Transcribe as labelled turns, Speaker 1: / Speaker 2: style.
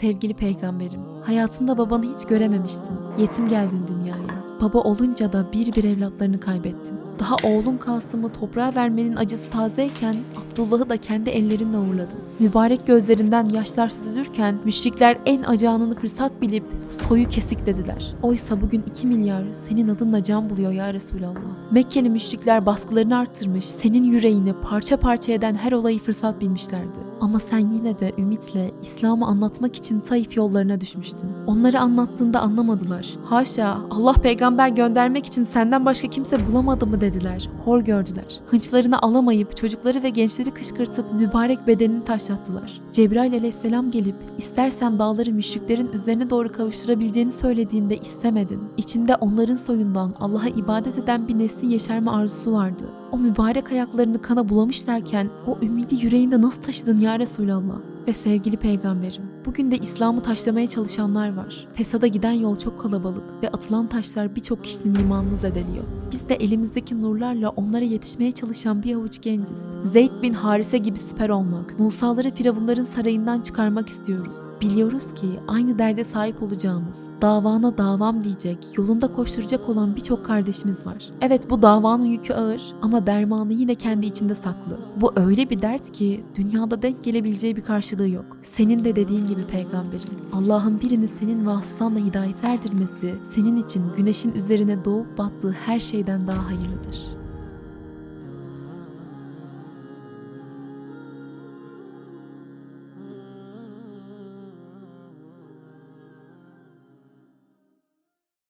Speaker 1: Sevgili peygamberim, hayatında babanı hiç görememiştin. Yetim geldin dünyaya. Baba olunca da bir bir evlatlarını kaybettin. Daha oğlun Kasım'ı toprağa vermenin acısı tazeyken Abdullah'ı da kendi ellerinle uğurladın. Mübarek gözlerinden yaşlar süzülürken müşrikler en acağını fırsat bilip soyu kesik dediler. Oysa bugün 2 milyar senin adınla can buluyor ya Resulallah. Mekkeli müşrikler baskılarını arttırmış, senin yüreğini parça parça eden her olayı fırsat bilmişlerdi. Ama sen yine de ümitle İslam'ı anlatmak için Taif yollarına düşmüştün. Onları anlattığında anlamadılar. Haşa Allah peygamber göndermek için senden başka kimse bulamadı mı dediler. Hor gördüler. Hınçlarını alamayıp çocukları ve gençleri kışkırtıp mübarek bedenini taşlattılar. Cebrail aleyhisselam gelip istersen dağları müşriklerin üzerine doğru kavuşturabileceğini söylediğinde istemedin. İçinde onların soyundan Allah'a ibadet eden bir neslin yeşerme arzusu vardı. O mübarek ayaklarını kana bulamış derken o ümidi yüreğinde nasıl taşıdın ya Resulallah? Ve sevgili peygamberim, bugün de İslam'ı taşlamaya çalışanlar var. Fesada giden yol çok kalabalık ve atılan taşlar birçok kişinin imanını zedeliyor. Biz de elimizdeki nurlarla onlara yetişmeye çalışan bir avuç genciz. Zeyd bin Harise gibi siper olmak, Musaları Firavunların sarayından çıkarmak istiyoruz. Biliyoruz ki aynı derde sahip olacağımız, davana davam diyecek, yolunda koşturacak olan birçok kardeşimiz var. Evet bu davanın yükü ağır ama dermanı yine kendi içinde saklı. Bu öyle bir dert ki dünyada denk gelebileceği bir karşılığı yok. Senin de dediğin gibi peygamberim. Allah'ın birini senin vasıtanla hidayet erdirmesi senin için güneşin üzerine doğup battığı her şeyden daha hayırlıdır.